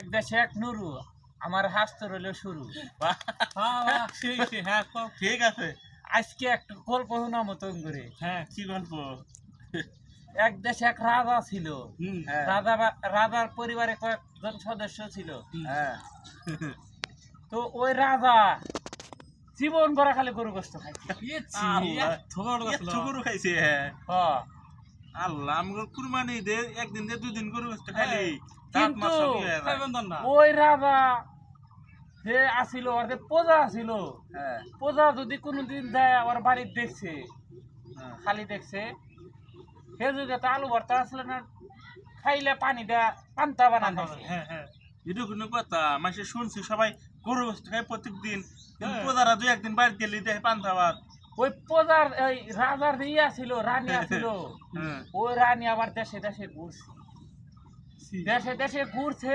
এক দেশে এক নুরু আমার হাসতে রইল শুরু। হ্যাঁ। ঠিক আছে। আজকে একটা গল্প শোনা মতন করে। হ্যাঁ কি গল্প? এক দেশে এক রাজা ছিল। হ্যাঁ। রাজা রাজার পরিবারে কয়েকজন সদস্য ছিল। হ্যাঁ। তো ওই রাজা জীবন ভরা খালি গরু গোস্ত খাইছে। গরু খাইছে। হ্যাঁ। আল্লাহ আমগো কুরবানি দে একদিন দে দুদিন গরু গোস্ত খাইলি হ্যাঁ, দাঁত মাছ সবই হয়ে যায়। খাইবেন তো না। ওই রাজা যে আসিল ওর যে প্রজা আসিল হ্যাঁ যদি কোনোদিন যায় ওর বাড়ির দেখছে। খালি দেখছে সে যুগে তো আলু ভর্তা আসলে না খাইলে পানি দেয়া পান্তা বানা খাইছে হ্যাঁ হ্যাঁ এটা কোনো কথা মাসে শুনছি সবাই গরু গোস্ত খায় প্রত্যেকদিন কিন্তু হ্যাঁ। দুই একদিন বাড়ি গেলি পান্তা ভাত ওই প্রজার এই রাজার ইয়া ছিল রানী আছিল হ্যাঁ ওই রানী আবার দেশে দেশে ঘুরছে দেশে দেশে ঘুরছে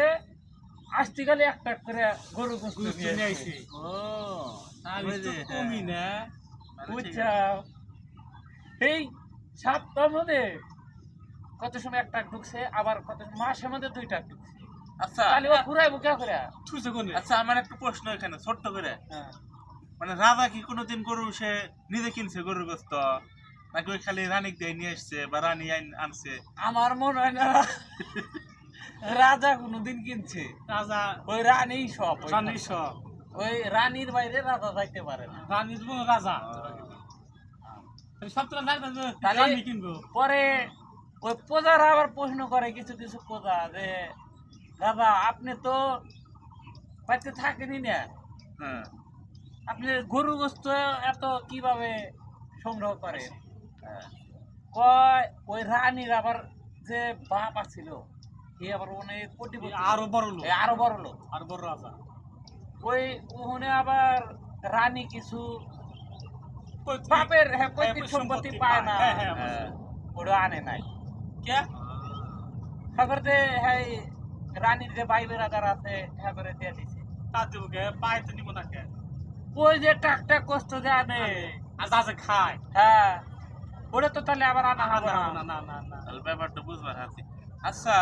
আসতে গেলে একটা করে গরু গোস্ত নিয়ে নিয়ে আইছে। ও আমি তো কমি হ্যাঁ। না। ঠিক বুঝছা আছে। এই সপ্তাহের মধ্যে কত সময় একটা ঢুকছে আবার কত মাসের মধ্যে দুইটা ঢুকছে আচ্ছা তাহলে ঘুরাইবো কে করে আচ্ছা আমার একটা প্রশ্ন এখানে ছোট্ট করে হ্যাঁ। মানে রাজা কি কোনোদিন গরু সে নিজে কিনছে গরুর গোস্ত? নাকি ওই খালি রানীক দিয়ে নিয়ে আসছে বা রানী আইন- আনছে? আমার মনে হয় না রাজা কোনোদিন কিনছে। রাজা ওই রানী সব ওই রানীর সব। ওই রানীর বাইরে রাজা যাইতে পারে না। রানীর বোন রাজা। রানী। পরে ওই প্রজারা আবার প্রশ্ন করে কিছু কিছু প্রজা যে দাদা আপনি তো বাড়িতে থাকেনি না। হ্যাঁ। আপনি গরু গোস্ত এত কীভাবে সংগ্রহ করেন হ্যাঁ। কয় ওই রানীর আবার যে বাপ আছিল সে আবার অনেক কোটিপতি আরও বড় লোক। আরও বড় লোক আর বড় রাজা। ওই ওখানে আবার রানী কিছু বাপের হ্যাঁ হ্যাঁ, পৈতৃক সম্পত্তি পায় না। ওটা আনে নাই কে? যে হ্যাঁ রানীর যে ভাই বেড়াদার আছে হ্যাঁ করে দিয়ে দিছে তার কে? পায়ে তো নিবো না কে? ওই যে কষ্ট যা যা খায়। হ্যাঁ। ওটা তো তাহলে আবার আনা হবে না, না না, না, ব্যাপারটা বুঝবার আছে। আচ্ছা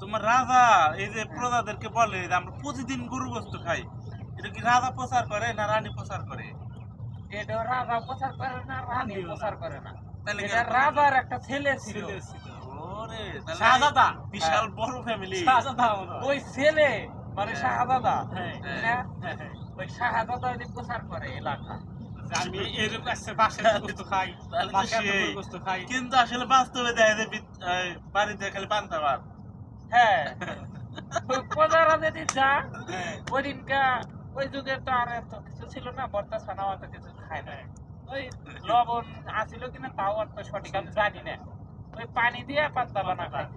তোমার রাজা এই যে প্রজাদেরকে বলে যে আমরা প্রতিদিন গরু গোস্ত খাই এটা কি রাজা প্রচার করে না রানী প্রচার করে? এটা রাজা প্রচার করে না রানী প্রচার করে না। এটা রাজার একটা ছেলে ছিল। ওরে শাহজাদা। বিশাল বড় ফ্যামিলি শাহজাদা ওই ছেলে। মানে শাহজাদা। হ্যাঁ, হ্যাঁ? হ্যাঁ, হ্যাঁ। ওই শাহজাদা যদি প্রচার করে এলাকা। আমি এরকম আসছে বাসায় গোস্ত খাই বাসায় এত সেই। বড় গোস্ত খাই। কিন্তু আসলে বাস্তবে দেখা যায় বাড়িতে খালি পান্তা ভাত। হ্যাঁ। প্রজারা যদি যা হ্যাঁ। ওই যুগে তো আর এত কিছু ছিল না বর্তা ছানাও এত কিছু খায় না। ওই লবণ আসিল কিনা তাও আর তো সঠিক আমি জানি না। ওই পানি দিয়ে পাত্তা বানা খায়।